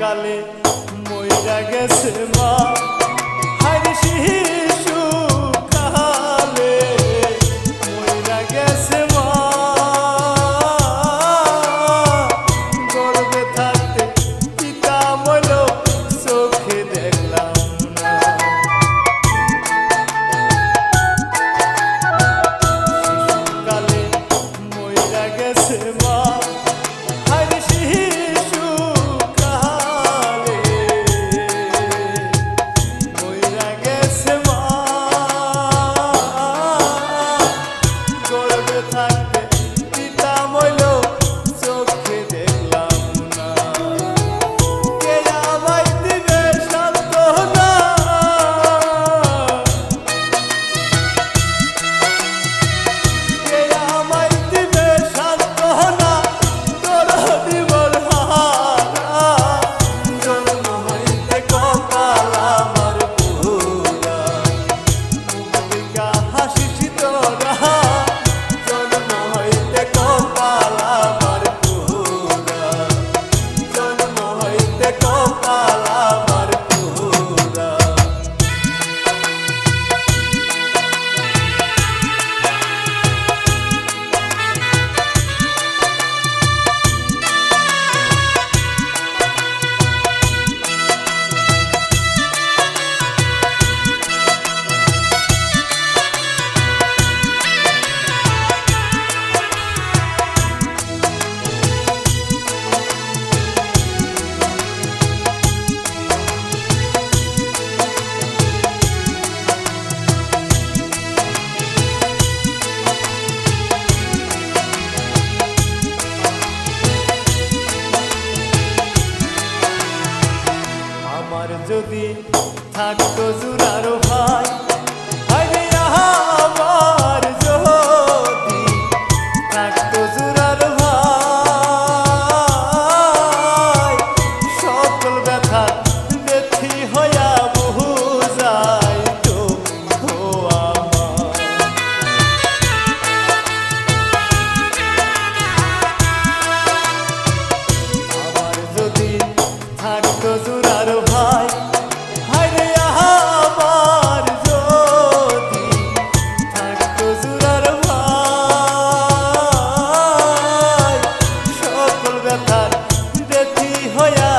কালে মইরা গেছে মা। থাকতো জুরারো হয়া